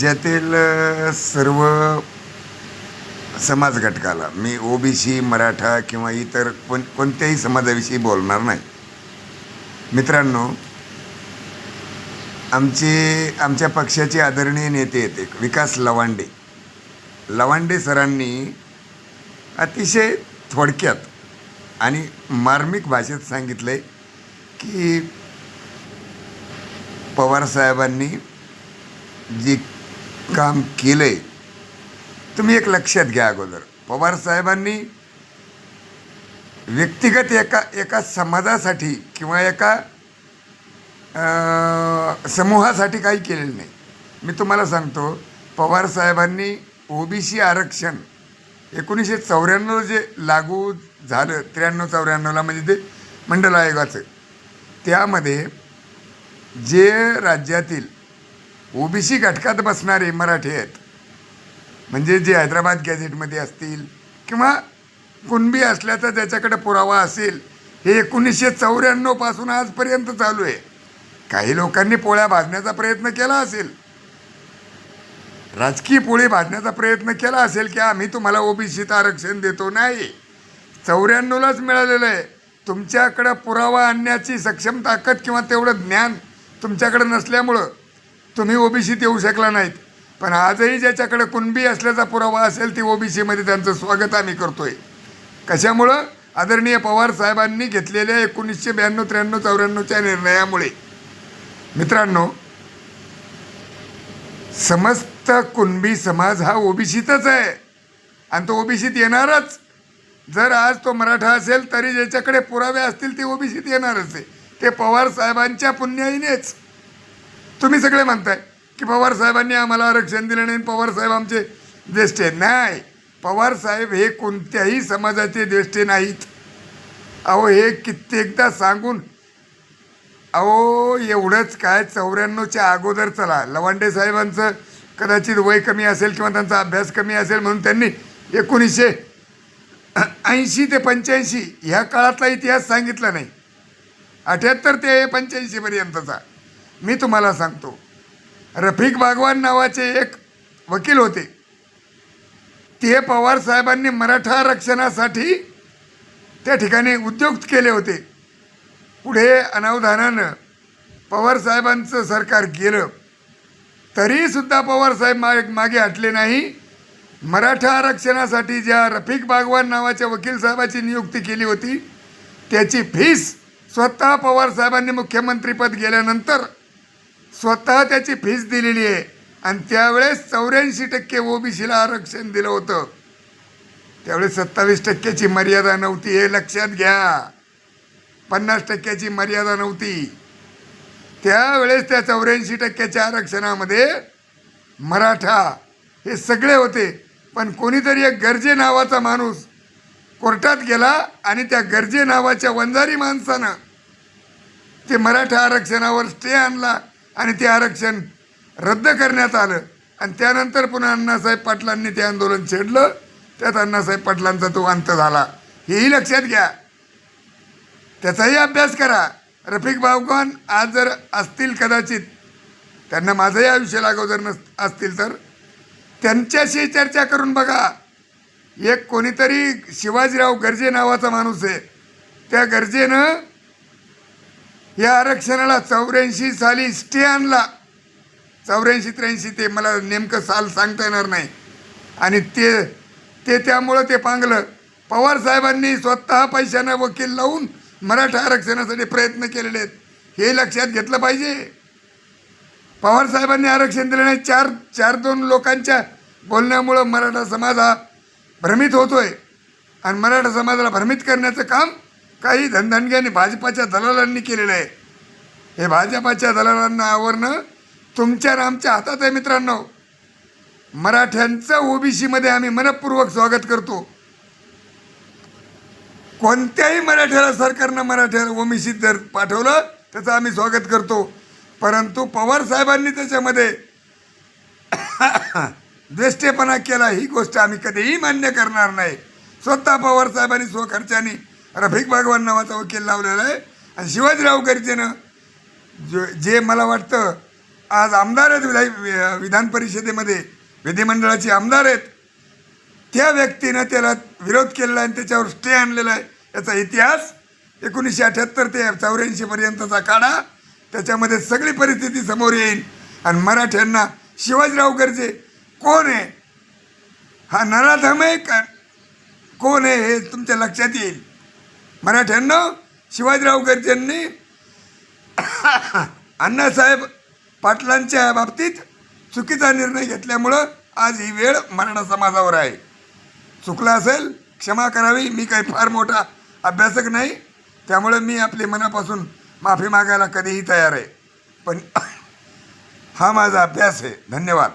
ज्यातील सर्व समाज घटकाला मी ओबीसी मराठा किंवा इतर कोण कोणत्याही समाजाविषयी बोलणार नाही. मित्रांनो आमचे आमच्या पक्षाचे आदरणीय नेते आहेत एक विकास लवांडे. लवांडे सरांनी अतिशय थोडक्यात आणि मार्मिक भाषेत सांगितलं आहे की पवारसाहेबांनी जी काम केलं. आहे तुम्ही एक लक्षात घ्या अगोदर. पवारसाहेबांनी व्यक्तिगत एका एका समाजासाठी किंवा एका समूहासाठी काही केलेलं नाही. मी तुम्हाला सांगतो पवारसाहेबांनी ओबीसी आरक्षण एकोणीसशे चौऱ्याण्णव जे लागू झालं त्र्याण्णव चौऱ्याण्णवला म्हणजे ते मंडल आयोगाचं त्यामध्ये जे राज्यातील ओबीसी घटकात बसणारे मराठी आहेत. म्हणजे जे हैदराबाद गॅझेटमध्ये असतील किंवा कुणबी असल्याचा ज्याच्याकडे पुरावा असेल हे एकोणीसशे चौऱ्याण्णवपासून आजपर्यंत चालू आहे. काही लोकांनी पोळ्या भाजण्याचा प्रयत्न केला असेल. राजकीय पोळी भाजण्याचा प्रयत्न केला असेल की आम्ही तुम्हाला ओबीसीत आरक्षण देतो नाही. चौऱ्याण्णवलाच मिळालेलं आहे. तुमच्याकडं पुरावा आणण्याची सक्षम ताकद किंवा तेवढं ज्ञान तुमच्याकडं नसल्यामुळं तुम्ही ओबीसीत येऊ शकला नाहीत. पण आजही ज्याच्याकडे कुणबी असल्याचा पुरावा असेल ती ओबीसीमध्ये त्यांचं स्वागत आम्ही करतोय. कशामुळं? आदरणीय पवार साहेबांनी घेतलेल्या एकोणीसशे ब्याण्णव त्र्याण्णव चौऱ्याण्णवच्या निर्णयामुळे. मित्रांनो समस्त कुणबी समाज हा ओबीसीतच आहे. आणि तो ओबीसीत येणारच. जर आज तो मराठा असेल तरी ज्याच्याकडे पुरावे असतील ते ओबीसीत येणारच आहे. ते पवार साहेबांच्या पुण्याईनेच. तुम्ही सगळे म्हणताय की पवार साहेबांनी आम्हाला आरक्षण दिलं नाही पवार साहेब आमचे ज्येष्ठ आहेत. नाही. पवार साहेब हे कोणत्याही समाजाचे ज्येष्ठ नाहीत. अहो हे कित्येकदा सांगून अहो एवढंच काय चौऱ्याण्णवच्या अगोदर चला. लवांडे साहेबांचं कदाचित वय कमी असेल किंवा त्यांचा अभ्यास कमी असेल म्हणून त्यांनी एकोणीसशे ऐंशी ते पंच्याऐंशी ह्या काळातला इतिहास सांगितला नाही. अठ्याहत्तर ते पंच्याऐंशीपर्यंतचा मी तुम्हाला सांगतो. रफिक बागवान नावाचे एक वकील होते. ते पवार साहेबांनी मराठा आरक्षणासाठी त्या ठिकाणी उद्योग केले होते. पुढे अनावधानानं पवार साहेबांचं सरकार गेलं. तरीसुद्धा पवार साहेब मागे हटले नाही. मराठा आरक्षणासाठी ज्या रफिक बागवान नावाच्या वकील साहेबाची नियुक्ती केली होती त्याची फीस स्वतः पवार साहेबांनी मुख्यमंत्रीपद गेल्यानंतर स्वतः त्याची फीस दिलेली आहे. आणि त्यावेळेस चौऱ्याऐंशी टक्के ओबीसीला आरक्षण दिलं होतं. त्यावेळेस सत्तावीस टक्क्याची मर्यादा नव्हती हे लक्षात घ्या. पन्नास टक्क्याची मर्यादा नव्हती. त्यावेळेस त्या चौऱ्याऐंशी टक्क्याच्या आरक्षणामध्ये मराठा हे सगळे होते. पण कोणीतरी एक गरजे नावाचा माणूस कोर्टात गेला आणि त्या गरजे नावाच्या वंजारी माणसानं ते मराठा आरक्षणावर स्टे आणला. आणि ते आरक्षण रद्द करण्यात आलं. आणि त्यानंतर पुन्हा अण्णासाहेब पाटलांनी ते आंदोलन छेडलं. त्यात अण्णासाहेब पाटलांचा तो अंत झाला. हेही लक्षात घ्या. त्याचाही अभ्यास करा. रफिक बागवान आज जर असतील कदाचित त्यांना माझंही आयुष्य लागव जर नस असतील तर त्यांच्याशी चर्चा करून बघा. एक कोणीतरी शिवाजीराव गर्जे नावाचा माणूस आहे. त्या गरजेनं या आरक्षणाला चौऱ्याऐंशी साली स्टे आणला. चौऱ्याऐंशी त्र्याऐंशी ते मला नेमकं साल सांगता येणार नाही. आणि ते ते त्यामुळं ते पांगलं. पवार साहेबांनी स्वतः पैशानं वकील लावून मराठा आरक्षणासाठी प्रयत्न केलेले आहेत. हे लक्षात घेतलं पाहिजे. पवार साहेबांनी आरक्षण दिलं नाही. चार चार दोन लोकांच्या बोलण्यामुळं मराठा समाज हा भ्रमित होतोय. आणि मराठा समाजाला भ्रमित करण्याचं काम काही धनधनग्याने भाजपाच्या दलालांनी केलेलं आहे. हे भाजपाच्या दलालांना आवरणं तुमच्या आमच्या हातात आहे मित्रांनो. मराठ्यांचं ओबीसीमध्ये आम्ही मनपूर्वक स्वागत करतो. कोणत्याही मराठ्याला सरकारनं मराठ्याला ओबीसीत जर पाठवलं त्याचं आम्ही स्वागत करतो. परंतु पवार साहेबांनी त्याच्यामध्ये द्वेष्टेपणा केला ही गोष्ट आम्ही कधीही मान्य करणार नाही. स्वतः पवार साहेबांनी स्वखर्चाने रफिक भागवान नावाचा वकील लावलेला आहे. आणि शिवाजीराव गर्जेनं जो जे मला वाटतं आज आमदार आहेत विधा विधान परिषदेमध्ये विधिमंडळाचे आमदार आहेत त्या व्यक्तीनं त्याला विरोध केलेला आहे आणि त्याच्यावर स्टे आणलेला आहे. याचा इतिहास एकोणीसशे अठ्याहत्तर ते चौऱ्याऐंशीपर्यंतचा काढा. त्याच्यामध्ये सगळी परिस्थिती समोर येईल आणि मराठ्यांना शिवाजीराव गर्जे कोण आहे? हा नराधम आहे का? कोण आहे हे तुमच्या लक्षात येईल. मराठ्यांना शिवाजीराव गर्जेंनी अण्णासाहेब पाटलांच्या बाबतीत चुकीचा निर्णय घेतल्यामुळं आज ही वेळ मराठा समाजावर आहे. चुकलं असेल क्षमा करावी. मी काही फार मोठा अभ्यासक नाही. त्यामुळे मी आपली मनापासून माफी मागायला कधीही तयार आहे. पण हा माझा अभ्यास आहे. धन्यवाद.